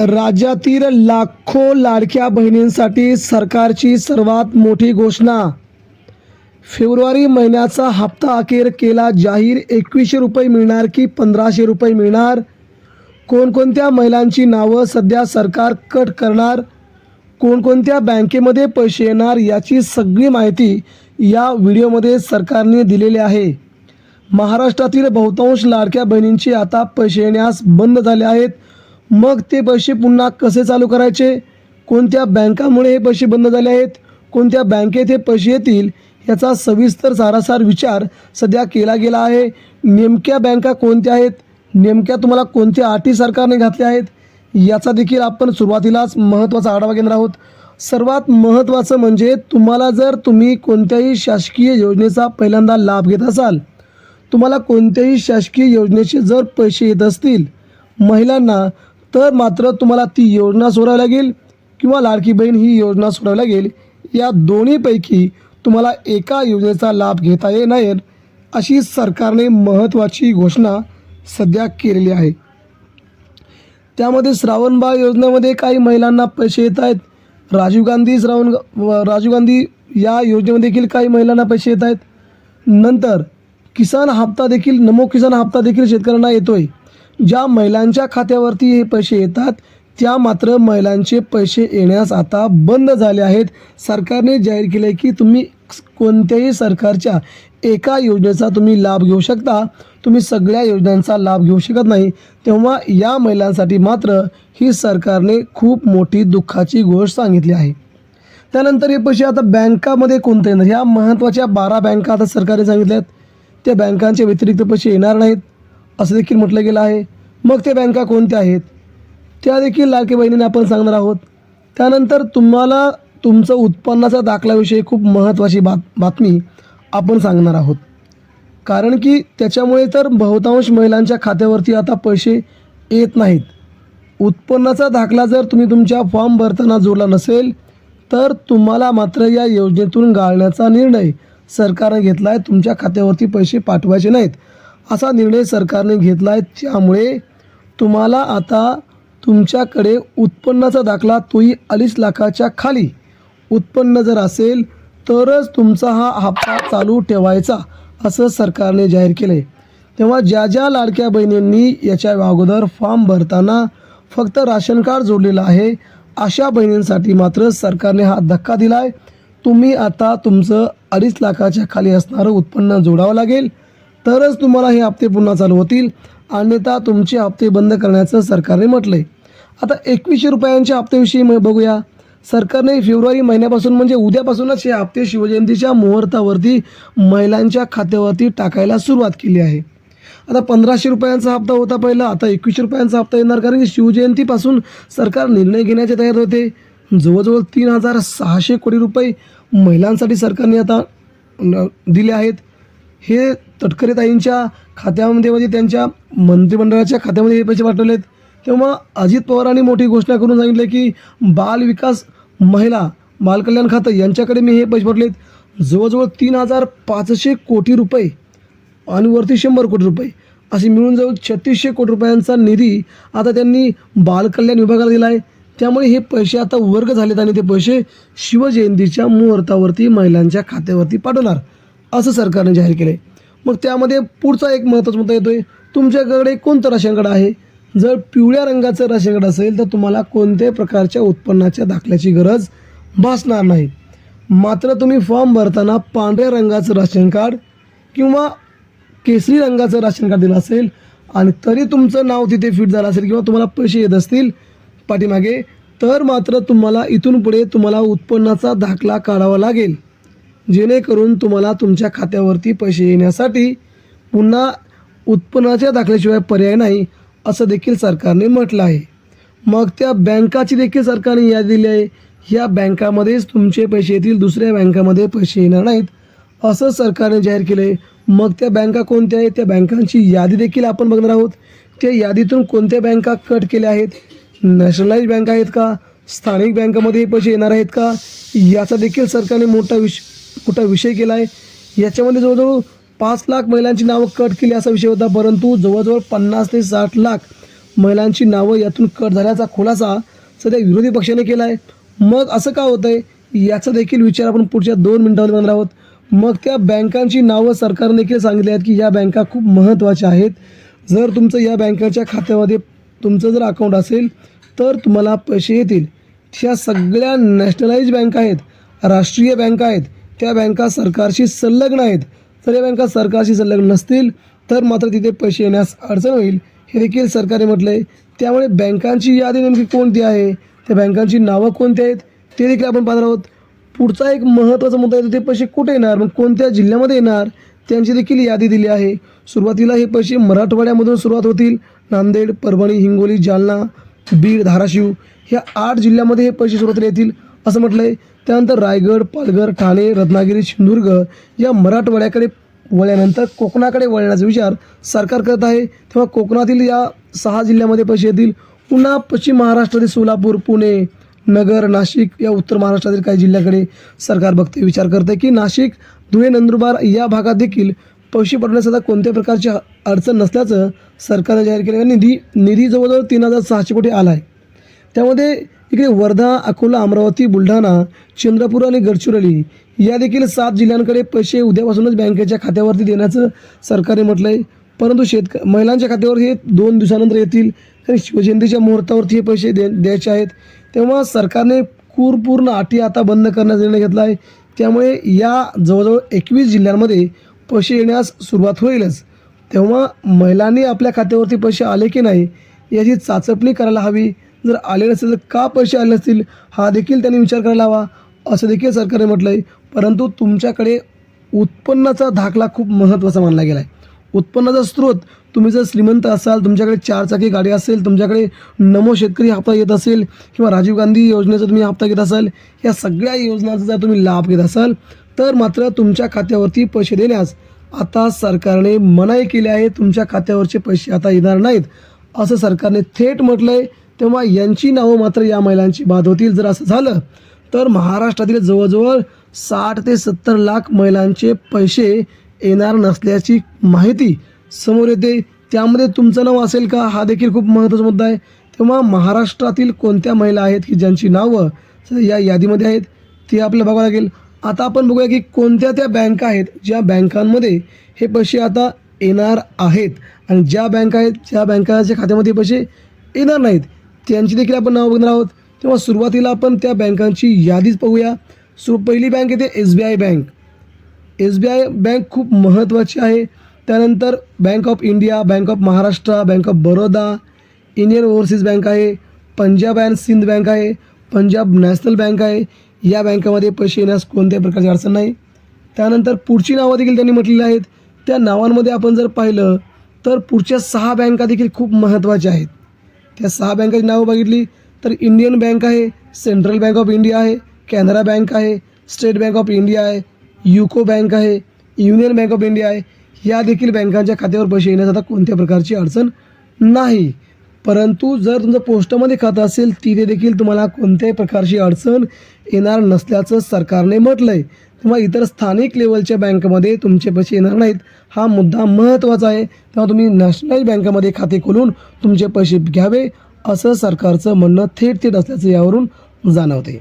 राज्यातील लाखो लाडक्या बहिणींसाठी सरकारची सर्वात मोठी घोषणा. फेब्रुवारी महिन्याचा हप्ता अखेर केला जाहीर. एकवीसशे रुपये मिळणार की पंधराशे रुपये मिळणार? कोणकोणत्या महिलांची नावं सध्या सरकार कट करणार? कोणकोणत्या बँकेमध्ये पैसे येणार याची सगळी माहिती या व्हिडिओमध्ये सरकारने दिलेली आहे. महाराष्ट्रातील बहुतांश लाडक्या बहिणींचे आता पैसे येण्यास बंद झाले आहेत. मग ते पैसे पुन्हा कसे चालू करायचे? कोणत्या बँकामुळे हे पैसे बंद झाले आहेत? कोणत्या बँकेत हे पैसे येतील? याचा सविस्तर सारासार विचार सध्या केला गेला आहे. नेमक्या बँका कोणत्या आहेत? नेमक्या तुम्हाला कोणत्या अटी सरकारने घातल्या आहेत? याचा देखील आपण सुरुवातीलाच महत्त्वाचा आढावा घेणार आहोत. सर्वात महत्त्वाचं म्हणजे तुम्हाला जर तुम्ही कोणत्याही शासकीय योजनेचा पहिल्यांदा लाभ घेत असाल तुम्हाला कोणत्याही शासकीय योजनेचे जर पैसे येत असतील महिलांना तर मात्र तुम्हाला ती योजना सोडावी लागेल किंवा लाडकी बहीण ही योजना सोडावी लागेल. या दोन्हीपैकी तुम्हाला एका योजनेचा लाभ घेता येणार अशी सरकारने महत्त्वाची घोषणा सध्या केलेली आहे. त्यामध्ये श्रावणबाळ योजनेमध्ये काही महिलांना पैसे येत आहेत. राजीव गांधी श्रावण राजीव गांधी या योजनेमध्ये देखील काही महिलांना पैसे येत आहेत. नंतर किसान हप्ता देखील नमो किसान हप्ता देखील शेतकऱ्यांना येतो आहे ज्या महिलांच्या खात्यावरती हे पैसे येतात त्या मात्र महिलांचे पैसे येण्यास आता बंद झाले आहेत. सरकारने जाहीर केले की तुम्ही कोणत्याही सरकारच्या एका योजनेचा तुम्ही लाभ घेऊ शकता. तुम्ही सगळ्या योजनांचा लाभ घेऊ शकत नाही. तेव्हा या महिलांसाठी मात्र ही सरकारने खूप मोठी दुःखाची गोष्ट सांगितली आहे. त्यानंतर हे पैसे आता बँकामध्ये कोणते येणार? ह्या महत्त्वाच्या बारा बँका आता सरकारने सांगितल्या आहेत त्या बँकांच्या व्यतिरिक्त पैसे येणार नाहीत. असं देखील म्हटलं गेलं आहे. मग त्या बँका कोणत्या आहेत? त्या देखील लाडके बहिणीने आपण सांगणार आहोत. त्यानंतर तुम्हाला तुमचं उत्पन्नाचा दाखल्याविषयी खूप महत्त्वाची बात बातमी आपण सांगणार आहोत. कारण की त्याच्यामुळे तर बहुतांश महिलांच्या खात्यावरती आता पैसे येत नाहीत. उत्पन्नाचा दाखला जर तुम्ही तुमच्या फॉर्म भरताना जोडला नसेल तर तुम्हाला मात्र या योजनेतून गाळण्याचा निर्णय सरकारने घेतला आहे तुमच्या खात्यावरती पैसे पाठवायचे नाहीत. असा निर्णय सरकारने घेतला आहे त्यामुळे तुम्हाला आता तुमच्याकडे उत्पन्नाचा दाखला तोही अडीच लाखाच्या खाली. उत्पन्न जर असेल तरच तुमचा हा हप्ता चालू ठेवायचा असं सरकारने जाहीर केलं आहे तेव्हा ज्या ज्या लाडक्या बहिणींनी याच्या अगोदर फॉर्म भरताना फक्त राशन कार्ड जोडलेलं आहे अशा बहिणींसाठी मात्र सरकारने हा धक्का दिला आहे तुम्ही आता तुमचं अडीच लाखाच्या खाली असणारं उत्पन्न जोडावं लागेल. तरच तुम्हाला हे हप्ते पुन्हा चालू होतील. अन्यथा तुमचे हप्ते बंद करण्याचं सरकारने म्हटलं आहे आता एकवीसशे रुपयांच्या हप्त्याविषयी बघूया. सरकारने फेब्रुवारी महिन्यापासून म्हणजे उद्यापासूनच हे हप्ते शिवजयंतीच्या मुहूर्तावरती महिलांच्या खात्यावरती टाकायला सुरुवात केली आहे. आता पंधराशे रुपयांचा हप्ता होता पहिला आता एकवीसशे रुपयांचा हप्ता येणार कारण की शिवजयंतीपासून सरकार निर्णय घेण्याचे तयार होते. जवळजवळ तीन हजार सहाशे कोटी रुपये महिलांसाठी सरकारने आता न- दिले आहेत. हे तटकरे ताईंच्या खात्यामध्ये म्हणजे त्यांच्या मंत्रिमंडळाच्या खात्यामध्ये हे पैसे पाठवले आहेत तेव्हा अजित पवारांनी मोठी घोषणा करून सांगितले की बाल विकास महिला बालकल्याण खातं यांच्याकडे मी हे पैसे पाठवलेत. जवळजवळ तीन हजार पाचशे कोटी रुपये आणि वरती शंभर कोटी रुपये असे मिळून जवळ छत्तीसशे कोटी रुपयांचा निधी आता त्यांनी बालकल्याण विभागाला दिला आहे त्यामुळे हे पैसे आता वर्ग झालेत आणि ते पैसे शिवजयंतीच्या मुहूर्तावरती महिलांच्या खात्यावरती पाठवणार. असं सरकारने जाहीर केलं आहे मग त्यामध्ये पुढचा एक महत्त्वाचा मुद्दा येतो आहे तुमच्याकडे कोणतं राशन कार्ड आहे? जर पिवळ्या रंगाचं राशन कार्ड असेल तर तुम्हाला कोणत्याही प्रकारच्या उत्पन्नाच्या दाखल्याची गरज भासणार नाही. मात्र तुम्ही फॉर्म भरताना पांढऱ्या रंगाचं राशन कार्ड किंवा केसरी रंगाचं राशन कार्ड दिलं असेल आणि तरी तुमचं नाव तिथे फिट झालं असेल किंवा तुम्हाला पैसे येत असतील पाठीमागे तर मात्र तुम्हाला इथून पुढे तुम्हाला उत्पन्नाचा दाखला काढावा लागेल. जेणेकरून तुम्हाला तुमच्या खात्यावरती पैसे येण्यासाठी पुन्हा उत्पन्नाच्या दाखल्याशिवाय पर्याय नाही असं देखील सरकारने म्हटलं आहे. मग त्या बँकाची देखील सरकारने यादी दिली आहे. या बँकामध्येच तुमचे पैसे येतील दुसऱ्या बँकामध्ये पैसे येणार नाहीत असं सरकारने जाहीर केलं आहे. मग त्या बँका कोणत्या आहेत? त्या बँकांची यादी देखील आपण बघणार आहोत. त्या यादीतून कोणत्या बँका कट केल्या आहेत? नॅशनलाइज बँक आहेत का? स्थानिक बँकामध्ये पैसे येणार आहेत का? याचा देखील सरकारने मोठा विष कुठं विषय केला आहे याच्यामध्ये जवळजवळ पाच लाख महिलांची नावं कट केली असा विषय होता परंतु जवळजवळ पन्नास ते साठ लाख महिलांची नावं यातून कट झाल्याचा खुलासा सध्या विरोधी पक्षाने केला आहे मग असं का होतं आहे याचा देखील विचार आपण पुढच्या दोन मिनिटांमध्ये करणार आहोत. मग त्या बँकांची नावं सरकारने देखील सांगितली आहेत की या बँका खूप महत्त्वाच्या आहेत. जर तुमचं या बँकाच्या खात्यामध्ये तुमचं जर अकाउंट असेल तर तुम्हाला पैसे येतील. ह्या सगळ्या नॅशनलाइज बँका आहेत राष्ट्रीय बँका आहेत. त्या बँका सरकारशी संलग्न आहेत. जर या बँका सरकारशी संलग्न नसतील तर मात्र तिथे पैसे येण्यास अडचण होईल. हे देखील सरकारने म्हटलं आहे त्यामुळे बँकांची यादी नेमकी कोणती आहे? त्या बँकांची नावं कोणती आहेत? ते देखील आपण पाहणार आहोत. पुढचा एक महत्त्वाचा मुद्दा येतो ते पैसे कुठे येणार? मग कोणत्या जिल्ह्यामध्ये येणार? त्यांची देखील यादी दिली आहे. सुरुवातीला हे पैसे मराठवाड्यामधून सुरुवात होतील. नांदेड परभणी हिंगोली जालना बीड धाराशिव ह्या आठ जिल्ह्यामध्ये हे पैसे सुरुवातीला येतील. असं म्हटलं आहे त्यानंतर रायगड पालघर ठाणे रत्नागिरी सिंधुदुर्ग या मराठवाड्याकडे वळल्यानंतर कोकणाकडे वळण्याचा विचार सरकार करत आहे. तेव्हा कोकणातील या सहा जिल्ह्यामध्ये पैसे येतील. पुन्हा पश्चिम महाराष्ट्रातील सोलापूर पुणे नगर नाशिक या उत्तर महाराष्ट्रातील काही जिल्ह्याकडे सरकार बघते विचार करते की नाशिक धुळे नंदुरबार या भागात देखील पैसे पडण्यास आता कोणत्या प्रकारची अडचण नसल्याचं सरकारने जाहीर केलं. निधी निधी जवळजवळ तीन हजार सहाशे कोटी आला आहे. त्यामध्ये इकडे वर्धा अकोला अमरावती बुलढाणा चंद्रपूर आणि गडचिरोली या देखील सात जिल्ह्यांकडे पैसे उद्यापासूनच बँकेच्या खात्यावरती देण्याचं सरकारने म्हटलं आहे परंतु शेतक महिलांच्या खात्यावर हे दोन दिवसानंतर येतील. आणि शिवजयंतीच्या मुहूर्तावरती हे पैसे दे द्यायचे आहेत. तेव्हा सरकारने पूरपूर्ण अटी आता बंद करण्याचा निर्णय घेतला आहे त्यामुळे या जवळजवळ एकवीस जिल्ह्यांमध्ये पैसे येण्यास सुरुवात होईलच. तेव्हा महिलांनी आपल्या खात्यावरती पैसे आले की नाही याची चाचपणी करायला हवी. जर आले नसेल तर का पैसे आले नसतील? हा देखील त्यांनी विचार करायला हवा. असं देखील सरकारने म्हटलं आहे परंतु तुमच्याकडे उत्पन्नाचा दाखला खूप महत्त्वाचा मानला गेला आहे उत्पन्नाचा स्रोत तुम्ही जर श्रीमंत असाल तुमच्याकडे चारचाकी गाडी असेल तुमच्याकडे नमो शेतकरी हप्ता येत असेल किंवा राजीव गांधी योजनेचा तुम्ही हप्ता घेत असाल या सगळ्या योजनांचा जर तुम्ही लाभ घेत असाल तर मात्र तुमच्या खात्यावरती पैसे देण्यास आता सरकारने मनाई केली आहे. तुमच्या खात्यावरचे पैसे आता येणार नाहीत असं सरकारने थेट म्हटलं आहे तेव्हा यांची नावं मात्र या महिलांची बाद होतील. जर असं झालं तर महाराष्ट्रातील जवळजवळ साठ ते सत्तर लाख महिलांचे पैसे येणार नसल्याची माहिती समोर येते. त्यामध्ये तुमचं नाव असेल का? हा देखील खूप महत्त्वाचा मुद्दा आहे. तेव्हा महाराष्ट्रातील कोणत्या महिला आहेत की ज्यांची नावं या यादीमध्ये आहेत ते आपल्याला बघावं लागेल. आता आपण बघूया की कोणत्या त्या बँका आहेत ज्या बँकांमध्ये हे पैसे आता येणार आहेत. आणि ज्या बँका आहेत ज्या बँकाच्या खात्यामध्ये पैसे येणार नाहीत. त्यांची देखील आपण नावं बघणार आहोत. तेव्हा सुरुवातीला आपण त्या बँकांची यादीच पाहूया. सुरू पहिली बँक येते S B I bank. S B I bank खूप महत्त्वाची आहे. त्यानंतर bank of India bank of Maharashtra bank of Baroda Indian overseas bank आहे पंजाब अँड सिंध बँक आहे पंजाब नॅशनल बँक आहे. या बँकामध्ये पैसे येण्यास कोणत्याही प्रकारची अडचण नाही. त्यानंतर पुढची नावं देखील त्यांनी म्हटलेली आहेत. त्या नावांमध्ये आपण जर पाहिलं तर पुढच्या सहा बँका देखील खूप महत्त्वाच्या आहेत. त्या सहा बँकाची नावं बघितली तर इंडियन बँक आहे सेंट्रल बँक ऑफ इंडिया आहे कॅनरा बँक आहे स्टेट बँक ऑफ इंडिया आहे युको बँक आहे युनियन बँक ऑफ इंडिया आहे. या देखील बँकांच्या खात्यावर पैसे येण्यास आता कोणत्या प्रकारची अडचण नाही. परंतु जर तुमचं पोस्टामध्ये खातं असेल तिथे देखील तुम्हाला कोणत्याही प्रकारची अडचण येणार नसल्याचं सरकारने म्हटलं आहे तेव्हा इतर स्थानिक लेवलच्या बँकमध्ये तुमचे पैसे येणार नाहीत. हा मुद्दा महत्त्वाचा आहे. तेव्हा तुम्ही नॅशनल बँकेमध्ये खाते खोलून तुमचे पैसे घ्यावे असं सरकारचं म्हणणं थेट थेट असल्याचं यावरून जाणवते